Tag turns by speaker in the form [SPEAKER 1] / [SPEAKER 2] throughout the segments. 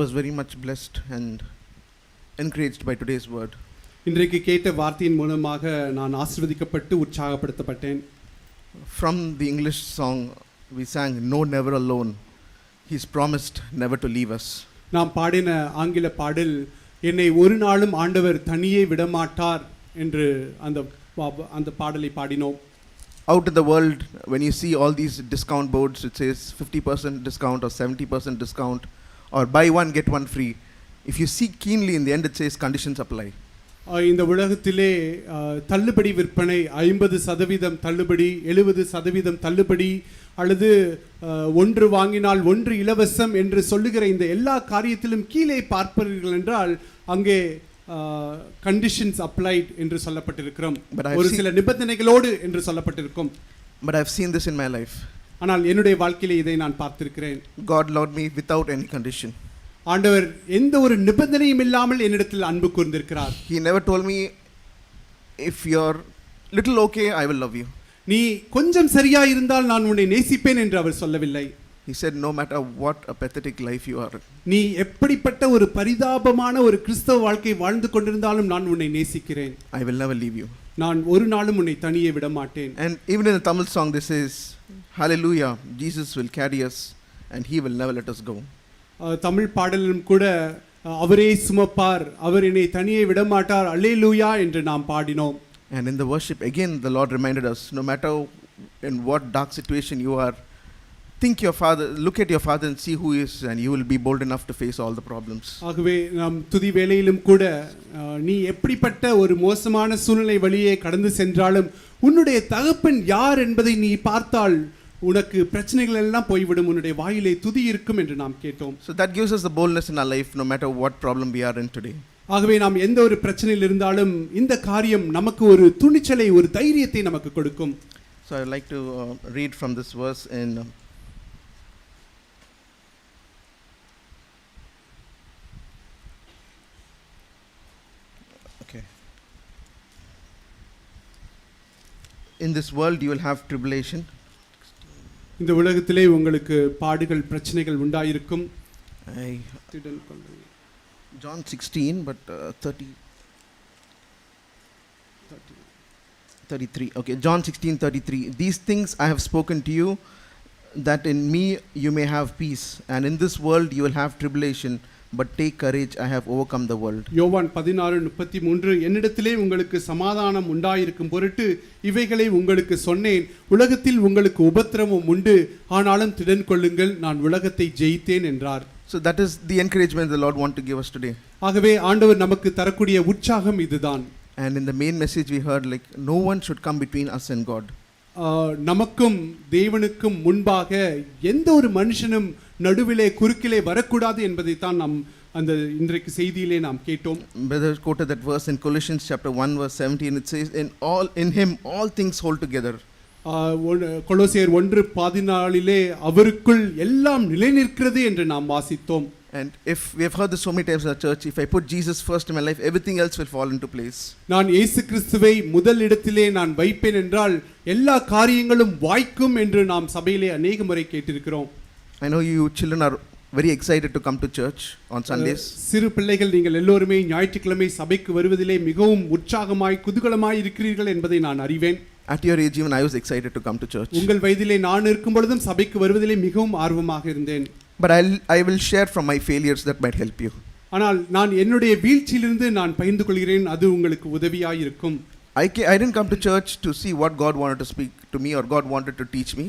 [SPEAKER 1] I was very much blessed and encouraged by today's word.
[SPEAKER 2] இன்றைக்கு கேட்ட வார்த்தையின் மூலமாக நான் ஆசீர்வதிக்கப்பட்டு உற்சாகப்படுத்தப்பட்டேன்
[SPEAKER 1] From the English song, we sang, No, never alone. He's promised never to leave us.
[SPEAKER 2] நாம் பாடின ஆங்கில பாடல் என்னை ஒரு நாளும் ஆண்டவர் தனியே விடமாட்டார் என்று அந்த பா- அந்த பாடலை பாடினோம்
[SPEAKER 1] Out in the world, when you see all these discount boards, it says 50% discount or 70% discount or buy one, get one free. If you see keenly, in the end, it says conditions apply.
[SPEAKER 2] அஹ் இந்த உலகத்திலே அஹ், தள்ளுபடி விற்பனை ஐம்பது சதவீதம் தள்ளுபடி எழுபது சதவீதம் தள்ளுபடி அல்லது அஹ், ஒன்று வாங்கினால் ஒன்று இலவசம் என்று சொல்லுகிற இந்த எல்லா காரியத்திலும் கீழே பார்ப்பீர்கள் என்றால் அங்கே கண்டிஷன்ஸ் அப்ளைட் என்று சொல்லப்பட்டிருக்கிறோம்
[SPEAKER 1] But I've
[SPEAKER 2] ஒரு
[SPEAKER 1] seen-
[SPEAKER 2] சில நிபந்தனைகளோடு என்று சொல்லப்பட்டிருக்கும்
[SPEAKER 1] But I've seen this in my life.
[SPEAKER 2] ஆனால் என்னுடைய வாழ்க்கையிலே இதை நான் பார்த்திருக்கிறேன்
[SPEAKER 1] God loved me without any condition.
[SPEAKER 2] ஆண்டவர் எந்த ஒரு நிபந்தனையும் இல்லாமல் என்னிடத்தில் அன்பு கூர்ந்திருக்கிறார்
[SPEAKER 1] He never told me, if you're little okay, I will love you.
[SPEAKER 2] நீ கொஞ்சம் சரியா இருந்தால் நான் உன்னை நேசிப்பேன் என்று அவர் சொல்லவில்லை
[SPEAKER 1] He said, no matter what a pathetic life you are,
[SPEAKER 2] நீ எப்படிப்பட்ட ஒரு பரிதாபமான ஒரு கிறிஸ்தவ வாழ்க்கை வாழ்ந்து கொண்டிருந்தாலும் நான் உன்னை நேசிக்கிறேன்
[SPEAKER 1] I will never leave you.
[SPEAKER 2] நான் ஒரு நாளும் உன்னை தனியே விட மாட்டேன்
[SPEAKER 1] And even in the Tamil song, this is, Hallelujah, Jesus will carry us and he will never let us go.
[SPEAKER 2] அஹ், தமிழ் பாடலிலும் கூட அஹ், அவரே சுமப்பார் அவர் என்னை தனியே விட மாட்டார் அல்லேலூயா என்று நாம் பாடினோம்
[SPEAKER 1] And in the worship, again, the Lord reminded us no matter in what dark situation you are, think your father, look at your father and see who he is, and you will be bold enough to face all the problems.
[SPEAKER 2] ஆகவே நாம் துதி வேளையிலும் கூட அஹ், நீ எப்படிப்பட்ட ஒரு மோசமான சூழ்நிலை வழியே கடந்து சென்றாலும் உன்னுடைய தகப்பன் யார் என்பதை நீ பார்த்தால் உனக்கு பிரச்சனைகள் எல்லாம் போய்விடும் உன்னுடைய வாயிலே துதி இருக்கும் என்று நாம் கேட்டோம்
[SPEAKER 1] So that gives us the boldness in our life, no matter what problem we are in today.
[SPEAKER 2] ஆகவே நாம் எந்த ஒரு பிரச்சனையில் இருந்தாலும் இந்த காரியம் நமக்கு ஒரு துணிச்சலை ஒரு தைரியத்தை நமக்கு கொடுக்கும்
[SPEAKER 1] So I'd like to uh, read from this verse in. In this world, you will have tribulation.
[SPEAKER 2] இந்த உலகத்திலே உங்களுக்கு பாடுகள் பிரச்சனைகள் உண்டாயிருக்கும்
[SPEAKER 1] I, John 16, but uh, 30. 33. Okay, John 16, 33. These things I have spoken to you, that in me you may have peace. And in this world you will have tribulation, but take courage, I have overcome the world.
[SPEAKER 2] யோவான் பதினாறு முப்பத்தி மூன்று என்னிடத்திலே உங்களுக்கு சமாதானம் உண்டாயிருக்கும் பொருட்டு இவைகளை உங்களுக்கு சொன்னேன் உலகத்தில் உங்களுக்கு உபத்திரவம் உண்டு ஆனாலும் திடன் கொள்ளுங்கள் நான் உலகத்தை ஜெயித்தேன் என்றார்
[SPEAKER 1] So that is the encouragement the Lord want to give us today.
[SPEAKER 2] ஆகவே ஆண்டவர் நமக்கு தரக்கூடிய உற்சாகம் இதுதான்
[SPEAKER 1] And in the main message we heard, like, no one should come between us and God.
[SPEAKER 2] ஆஹ், நமக்கும் தேவனுக்கும் முன்பாக எந்த ஒரு மனுஷனும் நடுவிலே குறுக்கிலே வரக்கூடாது என்பதைத்தான் நாம் அந்த இன்றைக்கு செய்தியிலே நாம் கேட்டோம்
[SPEAKER 1] that verse in Colossians chapter 1, verse 17. It says, In all in him all things hold together.
[SPEAKER 2] ஆஹ், ஒன்று- கொலோசியர் ஒன்று பதினாலிலே அவருக்குள் எல்லாம் நிலைநிற்கிறது என்று நாம் வாசித்தோம்
[SPEAKER 1] And if we have heard this so many times in our church, if I put Jesus first in my life, everything else will fall into place.
[SPEAKER 2] நான் இயேசு கிறிஸ்துவை முதல் இடத்திலே நான் வைப்பேன் என்றால் எல்லா காரியங்களும் வாய்க்கும் என்று நாம் சபையிலே அநேக முறை கேட்டிருக்கிறோம்
[SPEAKER 1] I know you children are very excited to come to church on Sundays.
[SPEAKER 2] சிறு பிள்ளைகள் நீங்கள் எல்லோருமே ஞாயிற்றுக்கிழமை சபைக்கு வருவதிலே மிகவும் உற்சாகமாய் குதூகலமாய் இருக்கிறீர்கள் என்பதை நான் அறிவேன்
[SPEAKER 1] At your age, even I was excited to come to church.
[SPEAKER 2] உங்கள் வயதிலே நான் இருக்கும் பொழுதும் சபைக்கு வருவதிலே மிகவும் ஆர்வமாக இருந்தேன்
[SPEAKER 1] But I'll, I will share from my failures that might help you.
[SPEAKER 2] ஆனால் நான் என்னுடைய வீழ்ச்சியிலிருந்து நான் பகிர்ந்து கொள்கிறேன் அது உங்களுக்கு உதவியாய் இருக்கும்
[SPEAKER 1] I, ca- I didn't come to church to see what God wanted to speak to me or God wanted to teach me.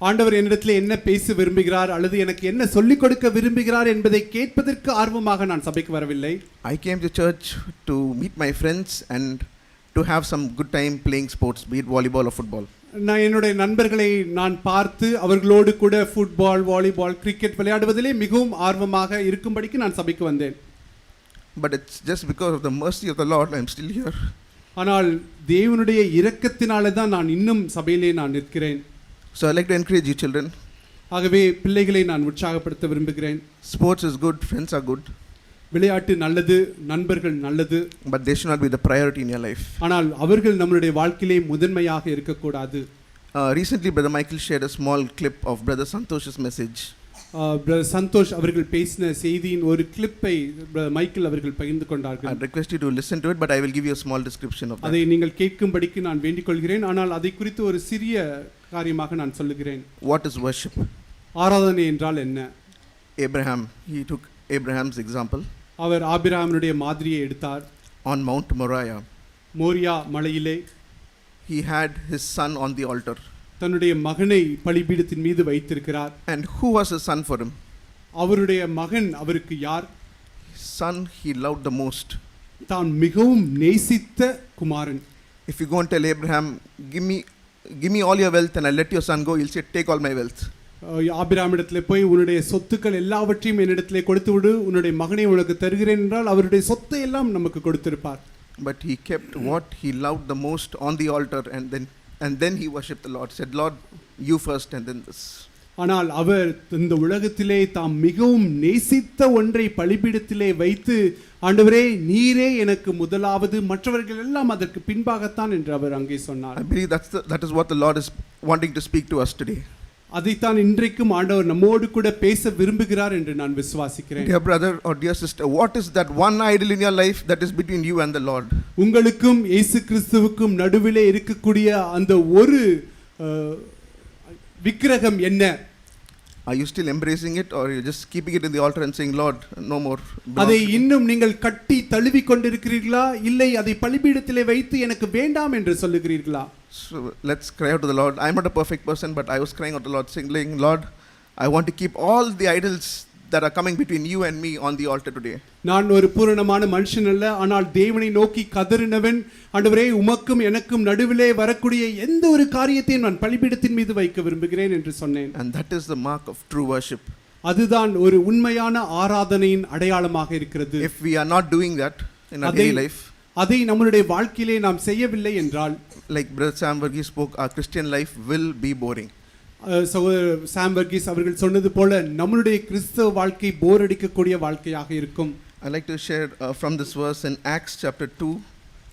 [SPEAKER 2] ஆண்டவர் என்னிடத்தில் என்ன பேச விரும்புகிறார் அல்லது எனக்கு என்ன சொல்லிக் கொடுக்க விரும்புகிறார் என்பதை கேட்பதற்கு ஆர்வமாக நான் சபைக்கு வரவில்லை
[SPEAKER 1] I came to church to meet my friends and to have some good time playing sports, be it volleyball or football.
[SPEAKER 2] நான் என்னுடைய நண்பர்களை நான் பார்த்து அவர்களோடு கூட ஃபுட்பால் வாலிபால் கிரிக்கெட் விளையாடுவதிலே மிகவும் ஆர்வமாக இருக்கும்படிக்கு நான் சபைக்கு வந்தேன்
[SPEAKER 1] But it's just because of the mercy of the Lord I'm still here.
[SPEAKER 2] ஆனால் தேவனுடைய இரக்கத்தினாலே தான் நான் இன்னும் சபையிலே நான் நிற்கிறேன்
[SPEAKER 1] So I'd like to encourage you, children.
[SPEAKER 2] ஆகவே பிள்ளைகளை நான் உற்சாகப்படுத்த விரும்புகிறேன்
[SPEAKER 1] Sports is good, friends are good,
[SPEAKER 2] விளையாட்டு நல்லது நண்பர்கள் நல்லது
[SPEAKER 1] but they should not be the priority in your life.
[SPEAKER 2] ஆனால் அவர்கள் நம்மளுடைய வாழ்க்கையிலே முதன்மையாக இருக்கக்கூடாது
[SPEAKER 1] Uh, recently, Brother Michael shared a small clip of Brother Santosh's message.
[SPEAKER 2] Ah, brother Santhosh அவர்கள் பேசின செய்தியின் ஒரு கிளிப்பை brother மைக்கேல் அவர்கள் பகிர்ந்து கொண்டார்கள்
[SPEAKER 1] I'd request you to listen to it, but I will give you a small description of that.
[SPEAKER 2] அதை நீங்கள் கேட்கும்படிக்கு நான் வேண்டிக் கொள்கிறேன் ஆனால் அதை குறித்து ஒரு சிறிய காரியமாக நான் சொல்லுகிறேன்
[SPEAKER 1] What is worship?
[SPEAKER 2] ஆராதனை என்றால் என்ன
[SPEAKER 1] Abraham, he took Abraham's example
[SPEAKER 2] அவர் ஆபிரகாமினுடைய மாதிரியை எடுத்தார்
[SPEAKER 1] on Mount Moriah.
[SPEAKER 2] மோரியா மலையிலே
[SPEAKER 1] He had his son on the altar.
[SPEAKER 2] தன்னுடைய மகனை பலிபீடத்தின் மீது வைத்திருக்கிறார்
[SPEAKER 1] And who was his son for him?
[SPEAKER 2] அவருடைய மகன் அவருக்கு யார்
[SPEAKER 1] son he loved the most.
[SPEAKER 2] தான் மிகவும் நேசித்த குமாரன்
[SPEAKER 1] If you go and tell Abraham, give me, give me all your wealth and I'll let your son go, he'll say, take all my wealth.
[SPEAKER 2] ஆபிராமிடத்தில் போய் உன்னுடைய சொத்துக்கள் எல்லாவற்றையும் என்னிடத்திலே கொடுத்து விடு உன்னுடைய மகனை உனக்கு தருகிறேன் என்றால் அவருடைய சொத்தை எல்லாம் நமக்கு கொடுத்திருப்பார்
[SPEAKER 1] But he kept what he loved the most on the altar and then, and then he worshipped the Lord. Said, Lord, you first and then this.
[SPEAKER 2] ஆனால் அவர் இந்த உலகத்திலே தாம் மிகவும் நேசித்த ஒன்றை பலிபீடத்திலே வைத்து ஆண்டவரே நீரே எனக்கு முதலாவது மற்றவர்கள் எல்லாம் அதற்கு பின்பாகத்தான் என்று அவர் அங்கே சொன்னார்
[SPEAKER 1] believe that's the, that is what the Lord is wanting to speak to us today.
[SPEAKER 2] அதைத்தான் இன்றைக்கும் ஆண்டவர் நம்மோடு கூட பேச விரும்புகிறார் என்று நான் விசுவாசிக்கிறேன்
[SPEAKER 1] Dear brother or dear sister, what is that one idol in your life that is between you and the Lord?
[SPEAKER 2] உங்களுக்கும் இயேசு கிறிஸ்துவுக்கும் நடுவிலே இருக்கக்கூடிய அந்த ஒரு விக்கிரகம் என்ன
[SPEAKER 1] Are you still embracing it or you're just keeping it in the altar and saying, Lord, no more? belongs
[SPEAKER 2] அதை
[SPEAKER 1] to me."
[SPEAKER 2] இன்னும் நீங்கள் கட்டி தழுவி கொண்டிருக்கிறீர்களா இல்லை அதை பலிபீடத்திலே வைத்து எனக்கு வேண்டாம் என்று சொல்லுகிறீர்களா
[SPEAKER 1] So let's cry out to the Lord. I'm not a perfect person, but I was crying out to the Lord, saying, Lord, I want to keep all the idols that are coming between you and me on the altar today.
[SPEAKER 2] நான் ஒரு பூரணமான மனுஷன் அல்ல ஆனால் தேவனை நோக்கி கதறினவன் ஆண்டவரே உமக்கும் எனக்கும் நடுவிலே வரக்கூடிய எந்த ஒரு காரியத்தையும் நான் பலிபீடத்தின் மீது வைக்க விரும்புகிறேன் என்று சொன்னேன்
[SPEAKER 1] And that is the mark of true worship.
[SPEAKER 2] அதுதான் ஒரு உண்மையான ஆராதனையின் அடையாளமாக இருக்கிறது
[SPEAKER 1] If we are not doing that in our
[SPEAKER 2] அதை
[SPEAKER 1] daily life,
[SPEAKER 2] அதை நம்மளுடைய வாழ்க்கையிலே நாம் செய்யவில்லை என்றால்
[SPEAKER 1] like Brother Sam Varghese spoke, our Christian life will be boring.
[SPEAKER 2] சகோதரர் சாம் வர்கீஸ் அவர்கள் சொன்னது போல நம்மளுடைய கிறிஸ்தவ வாழ்க்கை போர் அடிக்கக்கூடிய வாழ்க்கையாக இருக்கும்
[SPEAKER 1] I'd like to share uh, from this verse in Acts chapter 2,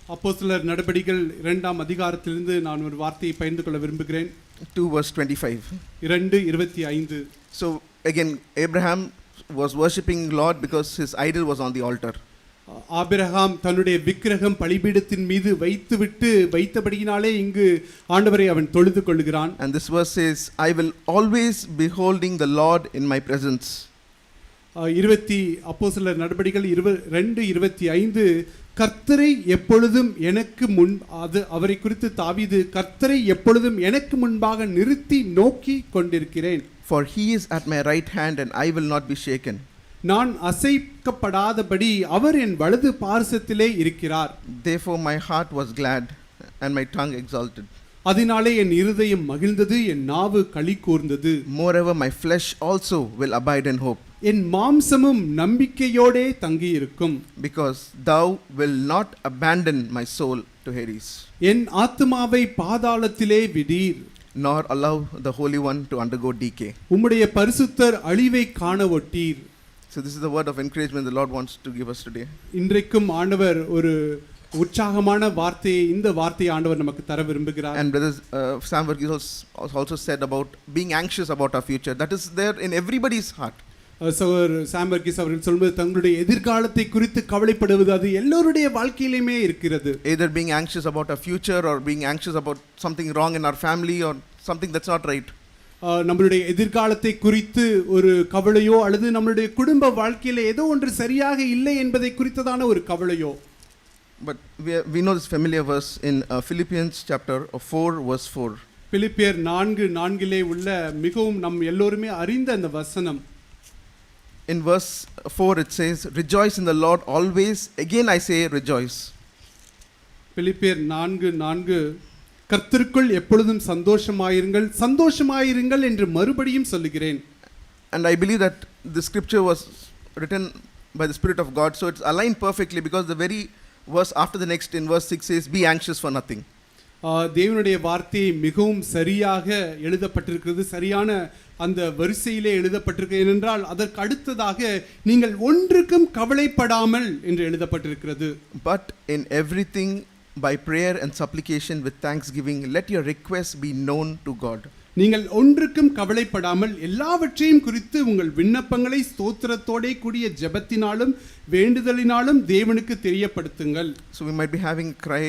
[SPEAKER 2] அப்போஸ்தலர் நடபடிகள் இரண்டாம் அதிகாரத்திலிருந்து நான் ஒரு வார்த்தையை பகிர்ந்து கொள்ள விரும்புகிறேன்
[SPEAKER 1] 2 verse 25.
[SPEAKER 2] இரண்டு இருபத்தி ஐந்து
[SPEAKER 1] So again, Abraham was worshipping Lord because his idol was on the altar.
[SPEAKER 2] ஆபிரகாம் தன்னுடைய விக்கிரகம் பலிபீடத்தின் மீது வைத்துவிட்டு வைத்தபடியினாலே இங்கு ஆண்டவரை அவன் தொழுது கொள்கிறான்
[SPEAKER 1] And this verse says, I will always beholding the Lord in my presence.
[SPEAKER 2] இருபத்தி அப்போஸ்தலர் நடபடிகள் இருவ ரெண்டு இருபத்தி ஐந்து கர்த்தரை எப்பொழுதும் எனக்கு முன் அது அவரை குறித்து தாவீது கர்த்தரை எப்பொழுதும் எனக்கு முன்பாக நிறுத்தி நோக்கி கொண்டிருக்கிறேன்
[SPEAKER 1] For he is at my right hand and I will not be shaken.
[SPEAKER 2] நான் அசைக்கப்படாதபடி அவர் என் வலது பார்சத்திலே இருக்கிறார்
[SPEAKER 1] Therefore my heart was glad and my tongue exalted.
[SPEAKER 2] அதனாலே என் இருதயம் மகிழ்ந்தது என் நாவு களி கூர்ந்தது
[SPEAKER 1] Moreover, my flesh also will abide in hope,
[SPEAKER 2] என் மாம்சமும் நம்பிக்கையோடே தங்கியிருக்கும்
[SPEAKER 1] because thou wilt not abandon my soul to Hades,
[SPEAKER 2] என் ஆத்துமாவை பாதாளத்திலே விடீர்
[SPEAKER 1] nor allow the Holy One to undergo decay.
[SPEAKER 2] உம்முடைய பரிசுத்தர் அழிவை காண ஒட்டீர்
[SPEAKER 1] So, this is the word of encouragement the Lord wants to give us today.
[SPEAKER 2] இன்றைக்கும் ஆண்டவர் ஒரு உற்சாகமான வார்த்தையை இந்த வார்த்தையை ஆண்டவர் நமக்கு தர விரும்புகிறார்
[SPEAKER 1] And Brother uh, Sam Varghese also also said about being anxious about our future. That is there in everybody's heart.
[SPEAKER 2] அஹ் சகோதரர் சாம்பர்கிஸ் அவர்கள் சொல்வது தங்களுடைய எதிர்காலத்தை குறித்து கவலைப்படுவது அது எல்லோருடைய வாழ்க்கையிலுமே இருக்கிறது
[SPEAKER 1] Either being anxious about our future or being anxious about something wrong in our family or something that's not right.
[SPEAKER 2] நம்மளுடைய எதிர்காலத்தை குறித்து ஒரு கவலையோ அல்லது நம்மளுடைய குடும்ப வாழ்க்கையில ஏதோ ஒன்று சரியாக இல்லை என்பதை குறித்ததான ஒரு கவலையோ
[SPEAKER 1] But we, are- we know this familiar verse in uh, Philippians chapter 4, verse 4.
[SPEAKER 2] பிலிப்பியர் நான்கு நான்கிலே உள்ள மிகவும் நம் எல்லோருமே அறிந்த அந்த வசனம்
[SPEAKER 1] In verse 4, it says, Rejoice in the Lord always. Again, I say, rejoice.
[SPEAKER 2] பிலிப்பியர் நான்கு நான்கு கர்த்தருக்குள் எப்பொழுதும் சந்தோஷமாயிருங்கள் சந்தோஷமாயிருங்கள் என்று மறுபடியும் சொல்லுகிறேன்.
[SPEAKER 1] And I believe that the scripture was written by the Spirit of God, so it's aligned perfectly because the very verse after the next in verse 6 says, Be anxious for nothing.
[SPEAKER 2] ஆஹ் தேவனுடைய வார்த்தை மிகவும் சரியாக எழுதப்பட்டிருக்கிறது. சரியான அந்த வரிசையிலே எழுதப்பட்டிருக்கு ஏனென்றால் அதற்கு அடுத்ததாக நீங்கள் ஒன்றுக்கும் கவலைப்படாமல் என்று எழுதப்பட்டிருக்கிறது.
[SPEAKER 1] But in everything, by prayer and supplication with thanksgiving, let your requests be known to God.
[SPEAKER 2] நீங்கள் ஒன்றுக்கும் கவலைப்படாமல் எல்லாவற்றையும் குறித்து உங்கள் விண்ணப்பங்களை ஸ்தோத்திரத்தோடே கூடிய ஜெபத்தினாலும் வேண்டுதலினாலும் தேவனுக்கு தெரியப்படுத்துங்கள்
[SPEAKER 1] So we might be having cry.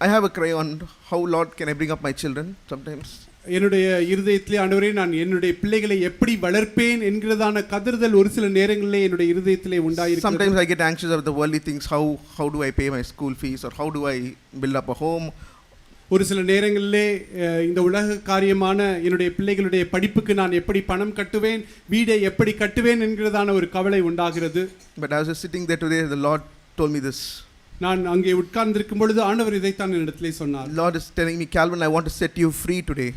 [SPEAKER 1] I have a cry on how Lord can I bring up my children sometimes.
[SPEAKER 2] என்னுடைய இருதயத்திலே ஆண்டவரே நான் என்னுடைய பிள்ளைகளை எப்படி வளர்ப்பேன் என்கிறதான கதறுதல் ஒரு சில நேரங்களிலே என்னுடைய இருதயத்திலே உண்டாயிருக்கிறது
[SPEAKER 1] Sometimes I get anxious of the worldly things. How how do I pay my school fees or how do I build up a home?
[SPEAKER 2] ஒரு சில நேரங்களிலே இந்த உலக காரியமான என்னுடைய பிள்ளைகளுடைய படிப்புக்கு நான் எப்படி பணம் கட்டுவேன் வீடை எப்படி கட்டுவேன் என்கிறதான ஒரு கவலை உண்டாகிறது
[SPEAKER 1] as I was sitting there today, the Lord told me this.
[SPEAKER 2] நான் அங்கே உட்கார்ந்திருக்கும் பொழுது ஆண்டவர் இதைத்தான் என்னிடத்திலே சொன்னார்
[SPEAKER 1] Lord is telling me, Calvin, I want to set you free today.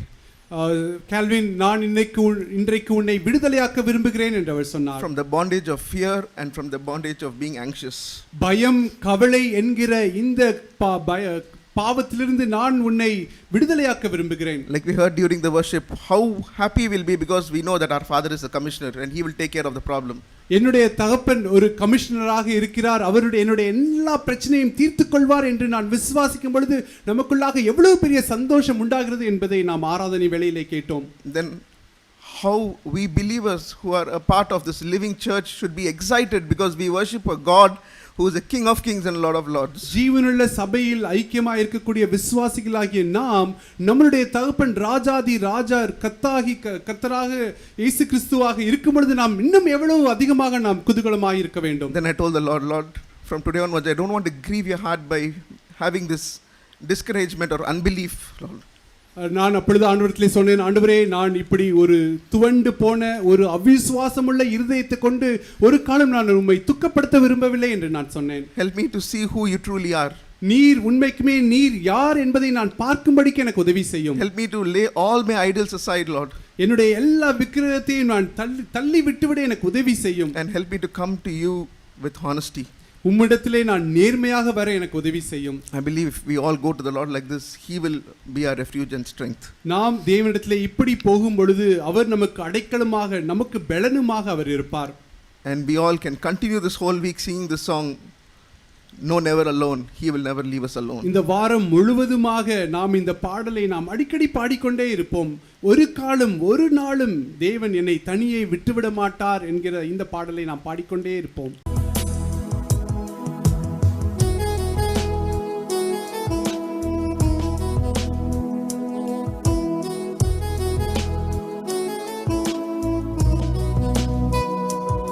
[SPEAKER 2] Ah, Calvin நான் இன்னைக்கு உன்- இன்றைக்கு உன்னை விடுதலையாக்க விரும்புகிறேன் என்று அவர் சொன்னார்
[SPEAKER 1] From the bondage of fear and from the bondage of being anxious.
[SPEAKER 2] பயம் கவலை என்கிற இந்த பா- பய- பாவத்திலிருந்து நான் உன்னை விடுதலையாக்க விரும்புகிறேன்
[SPEAKER 1] Like we heard during the worship, how happy we'll be because we know that our Father is a commissioner and He will take care of the problem.
[SPEAKER 2] என்னுடைய தகப்பன் ஒரு கமிஷனராக இருக்கிறார். அவருடைய என்னுடைய எல்லா பிரச்சனையும் தீர்த்து கொள்வார் என்று நான் விசுவாசிக்கும் பொழுது நமக்குள்ளாக எவ்வளவு பெரிய சந்தோஷம் உண்டாகிறது என்பதை நாம் ஆராதனை வேளையிலே கேட்டோம்.
[SPEAKER 1] தென் how we believers who are a part of this living church should be excited because we worship a God who is a King of kings and Lord of lords.
[SPEAKER 2] ஜீவனுள்ள சபையில் ஐக்கியமாக இருக்கக்கூடிய விசுவாசிகளாகிய நாம் நம்மளுடைய தகப்பன் ராஜாதி ராஜா கத்தாகி க- கர்த்தராக இயேசு கிறிஸ்துவாக இருக்கும் பொழுது நாம் இன்னும் எவ்வளவு அதிகமாக நாம் குதூகலமாக இருக்க வேண்டும்
[SPEAKER 1] Then I told the Lord, Lord, from today onwards, I don't want to grieve your heart by having this discouragement or unbelief, Lord.
[SPEAKER 2] நான் அப்பொழுது ஆண்டவரத்திலே சொன்னேன் ஆண்டவரே நான் இப்படி ஒரு துவண்டு போன ஒரு அவிசுவாசமுள்ள இருதயத்தை கொண்டு ஒரு காலம் நான் உண்மை துக்கப்படுத்த விரும்பவில்லை என்று நான் சொன்னேன்
[SPEAKER 1] Help me to see who you truly are.
[SPEAKER 2] நீர் உண்மைக்குமே நீர் யார் என்பதை நான் பார்க்கும்படிக்கு எனக்கு உதவி செய்யும்
[SPEAKER 1] Help me to lay all my idols aside, Lord,
[SPEAKER 2] என்னுடைய எல்லா விக்கிரகத்தையும் நான் தள்ளி தள்ளி விட்டுவிட எனக்கு உதவி செய்யும்
[SPEAKER 1] and help me to come to you with honesty.
[SPEAKER 2] உம்மிடத்திலே நான் நேர்மையாக வர எனக்கு உதவி செய்யும்
[SPEAKER 1] I believe if we all go to the Lord like this, He will be our refuge and strength.
[SPEAKER 2] நாம் தேவனிடத்திலே இப்படி போகும் பொழுது அவர் நமக்கு அடைக்கலமாக நமக்கு பெலனுமாக அவர் இருப்பார்
[SPEAKER 1] And we all can continue this whole week singing this song, No, never alone. He will never leave us alone.
[SPEAKER 2] இந்த வாரம் முழுவதுமாக நாம் இந்த பாடலை நாம் அடிக்கடி பாடிக்கொண்டே இருப்போம் ஒரு காலம் ஒரு நாளும் தேவன் என்னை தனியே விட்டுவிட மாட்டார் என்கிற இந்த பாடலை நாம் பாடிக்கொண்டே இருப்போம்